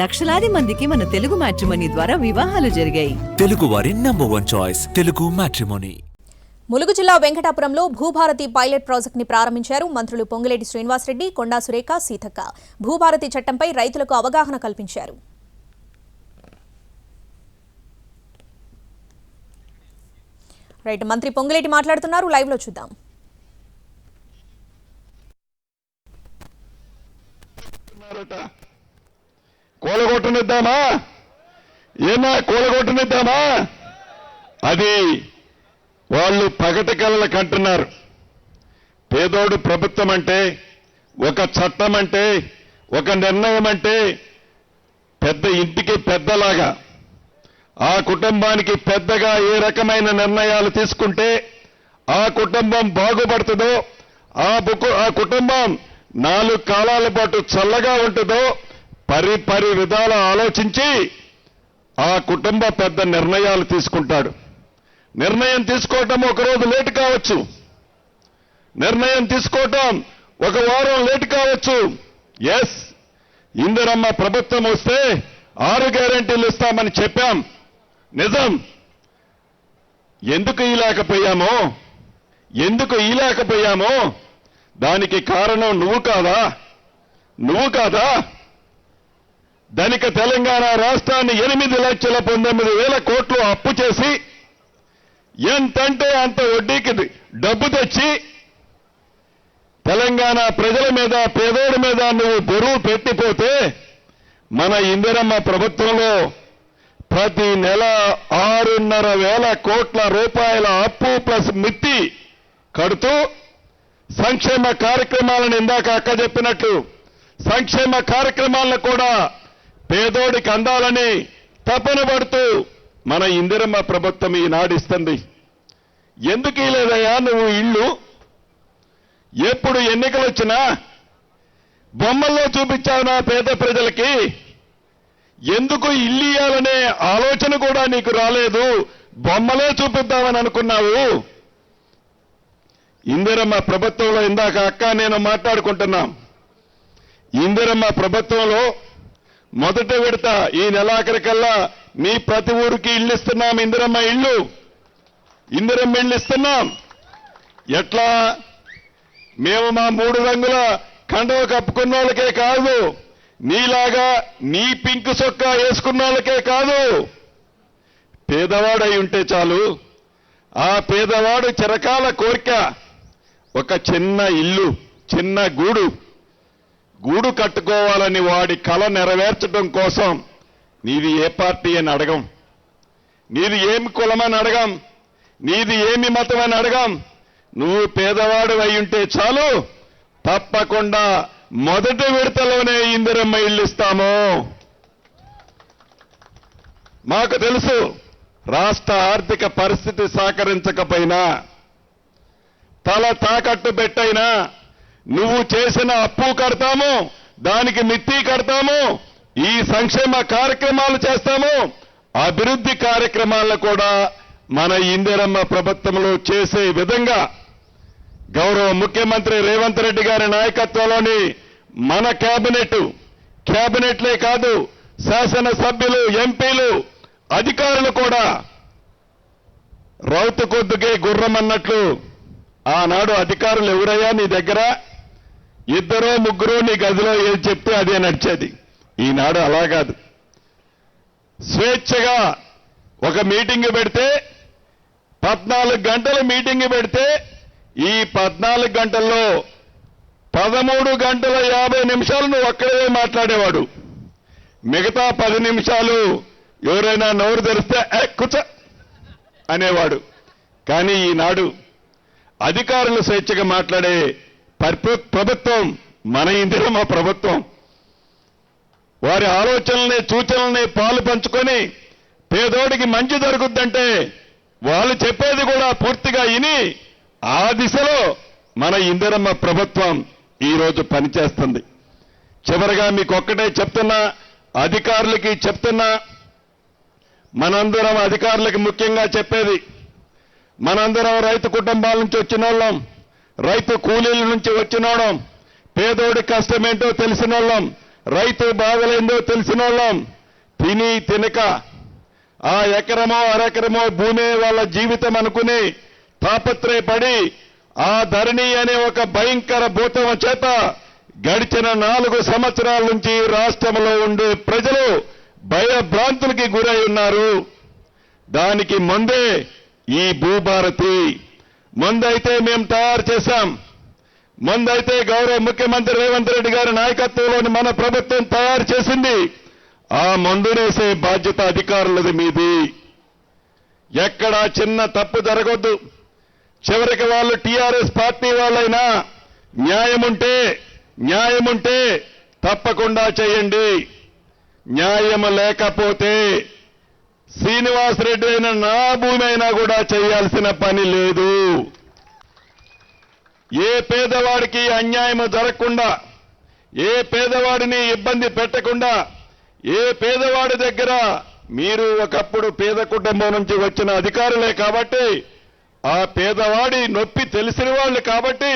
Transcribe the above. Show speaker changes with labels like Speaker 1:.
Speaker 1: లక్షలాది మందికి మన తెలుగు మ్యాట్రిమనీ ద్వారా వివాహాలు జరిగాయి.
Speaker 2: తెలుగు వారి number one choice Telugu matrimony.
Speaker 3: Mulugu జిల్లా వెంకటాపురంలో భూభారతి పైలట్ ప్రాజెక్ట్ని ప్రారంభించారు మంత్రులు పొంగులేటి శ్రీనివాసరెడ్డి కొండా సురేఖ సీతక్క. భూభారతి చట్టంపై రైతులకు అవగాహన కల్పించారు. రైట్ మంత్రి పొంగులేటి మాట్లాడుతున్నారు. లైవ్లో చూద్దాం.
Speaker 4: ఉన్నారట కూలగొట్టనిద్దామా? ఏమా కూలగొట్టనిద్దామా? అది వాళ్ళు పగటి కలలు కంటున్నారు. పేదోడు ప్రభుత్వం అంటే ఒక చట్టం అంటే ఒక నిర్ణయం అంటే పెద్ద ఇంటికి పెద్దలాగా ఆ కుటుంబానికి పెద్దగా ఏ రకమైన నిర్ణయాలు తీసుకుంటే ఆ కుటుంబం బాగుపడుతుందో ఆ బుకు ఆ కుటుంబం నాలుగు కాలాల పాటు చల్లగా ఉంటుందో పరి పరి విధాల ఆలోచించి ఆ కుటుంబ పెద్ద నిర్ణయాలు తీసుకుంటాడు. నిర్ణయం తీసుకోవటం ఒకరోజు లేటు కావచ్చు. నిర్ణయం తీసుకోవటం ఒక వారం లేటు కావచ్చు. ఎస్ ఇందిరమ్మ ప్రభుత్వం వస్తే ఆరు గ్యారెంటీలు ఇస్తామని చెప్పాం. నిజం. ఎందుకు ఇలాకపోయామో ఎందుకు ఇలాకపోయామో దానికి కారణం నువ్వు కాదా? నువ్వు కాదా? ధనిక తెలంగాణ రాష్ట్రాన్ని ఎనిమిది లక్షల పంతొమ్మిది వేల కోట్లు అప్పు చేసి ఎంతంటే అంత వడ్డీకి డబ్బు తెచ్చి తెలంగాణ ప్రజల మీద పేదోడి మీద నువ్వు బరువు పెట్టిపోతే మన ఇందిరమ్మ ప్రభుత్వంలో ప్రతి నెల ఆరున్నర వేల కోట్ల రూపాయల అప్పు ప్లస్ మిత్తి కడుతూ సంక్షేమ కార్యక్రమాలను ఇందాక అక్క చెప్పినట్లు సంక్షేమ కార్యక్రమాలను కూడా పేదోడికి అందాలని తపన పడుతూ మన ఇందిరమ్మ ప్రభుత్వం ఈనాడు ఇస్తుంది. ఎందుకు లేదయ్యా నువ్వు ఇల్లు ఎప్పుడు ఎన్నికలు వచ్చినా బొమ్మల్లో చూపించావు నా పేద ప్రజలకి. ఎందుకు ఇల్లు ఇయ్యాలనే ఆలోచన కూడా నీకు రాలేదు? బొమ్మలే చూపిద్దామని అనుకున్నావు. ఇందిరమ్మ ప్రభుత్వంలో ఇందాక అక్క నేను మాట్లాడుకుంటున్నాం. ఇందిరమ్మ ప్రభుత్వంలో మొదట విడత ఈ నెలాఖరికల్లా మీ ప్రతి ఊరికి ఇల్లు ఇస్తున్నాం ఇందిరమ్మ ఇల్లు ఇందిరమ్మ ఇల్లు ఇస్తున్నాం. ఎట్లా? మేము మా మూడు రంగుల కండవ కప్పుకున్న వాళ్ళకే కాదు నీలాగా నీ పింక్ చొక్కా వేసుకున్న వాళ్ళకే కాదు. పేదవాడై ఉంటే చాలు. ఆ పేదవాడు చిరకాల కోరిక. ఒక చిన్న ఇల్లు చిన్న గూడు. గూడు కట్టుకోవాలని వాడి కళ నెరవేర్చడం కోసం నీది ఏ పార్టీ అని అడగం. నీది ఏమి కులమని అడగం. నీది ఏమి మతం అని అడగం. నువ్వు పేదవాడు అయి ఉంటే చాలు తప్పకుండా మొదటి విడతలోనే ఇందిరమ్మ ఇల్లు ఇస్తాము. మాకు తెలుసు రాష్ట్ర ఆర్థిక పరిస్థితి సహకరించకపోయినా తల తాకట్టు పెట్టైనా నువ్వు చేసిన అప్పు కడతాము దానికి మిత్తి కడతాము ఈ సంక్షేమ కార్యక్రమాలు చేస్తాము. అభివృద్ధి కార్యక్రమాలను కూడా మన ఇందిరమ్మ ప్రభుత్వంలో చేసే విధంగా గౌరవ ముఖ్యమంత్రి రేవంత్ రెడ్డి గారి నాయకత్వంలోని మన కేబినెట్ కేబినెట్లే కాదు శాసనసభ్యులు ఎంపీలు అధికారులు కూడా రౌతు కొద్దుకే గుర్రమన్నట్లు ఆనాడు అధికారులు ఎవరయ్యా నీ దగ్గర? ఇద్దరో ముగ్గురు నీ గదిలో ఏది చెప్తే అదే నడిచేది. ఈనాడు అలా కాదు. స్వేచ్ఛగా ఒక మీటింగ్ పెడితే పద్నాలుగు గంటల మీటింగ్ పెడితే ఈ పద్నాలుగు గంటల్లో పదమూడు గంటల యాభై నిమిషాలు నువ్వు ఒక్కడే మాట్లాడేవాడు. మిగతా పది నిమిషాలు ఎవరైనా నోరు తెరిస్తే కుచ అనేవాడు. కానీ ఈనాడు అధికారులు స్వేచ్ఛగా మాట్లాడే ప్రభుత్వం మన ఇందిరమ్మ ప్రభుత్వం. వారి ఆలోచనల్ని సూచనల్ని పాలు పంచుకొని పేదోడికి మంచి జరుగుద్దంటే వాళ్ళు చెప్పేది కూడా పూర్తిగా విని ఆ దిశలో మన ఇందిరమ్మ ప్రభుత్వం ఈరోజు పనిచేస్తుంది. చివరిగా మీకు ఒక్కటే చెప్తున్నా అధికారులకి చెప్తున్నా మనందరం అధికారులకి ముఖ్యంగా చెప్పేది మనందరం రైతు కుటుంబాల నుంచి వచ్చిన వాళ్ళం రైతు కూలీల నుంచి వచ్చిన వాళ్ళం పేదోడి కష్టమేంటో తెలిసిన వాళ్ళం రైతు బాధలేందో తెలిసిన వాళ్ళం తిని తినక ఆ ఎకరమో అరెకరమో భూమే వాళ్ళ జీవితం అనుకుని తాపత్రయపడి ఆ ధరణి అనే ఒక భయంకర భూతం చేత గడిచిన నాలుగు సంవత్సరాల నుంచి రాష్ట్రంలో ఉండే ప్రజలు భయభ్రాంతులకి గురై ఉన్నారు. దానికి ముందే ఈ భూభారతి ముందైతే మేము తయారు చేశాం. ముందైతే గౌరవ ముఖ్యమంత్రి రేవంత్ రెడ్డి గారి నాయకత్వంలోని మన ప్రభుత్వం తయారు చేసింది. ఆ మందునేసే బాధ్యత అధికారులది మీది. ఎక్కడా చిన్న తప్పు జరగొద్దు. చివరికి వాళ్ళు టీఆర్ఎస్ పార్టీ వాళ్ళైనా న్యాయముంటే న్యాయముంటే తప్పకుండా చేయండి. న్యాయం లేకపోతే శ్రీనివాసరెడ్డి అయిన నా భూమి అయినా కూడా చేయాల్సిన పని లేదు. ఏ పేదవాడికి అన్యాయం జరగకుండా ఏ పేదవాడిని ఇబ్బంది పెట్టకుండా ఏ పేదవాడి దగ్గర మీరు ఒకప్పుడు పేద కుటుంబం నుంచి వచ్చిన అధికారులే కాబట్టి ఆ పేదవాడి నొప్పి తెలిసిన వాళ్ళు కాబట్టి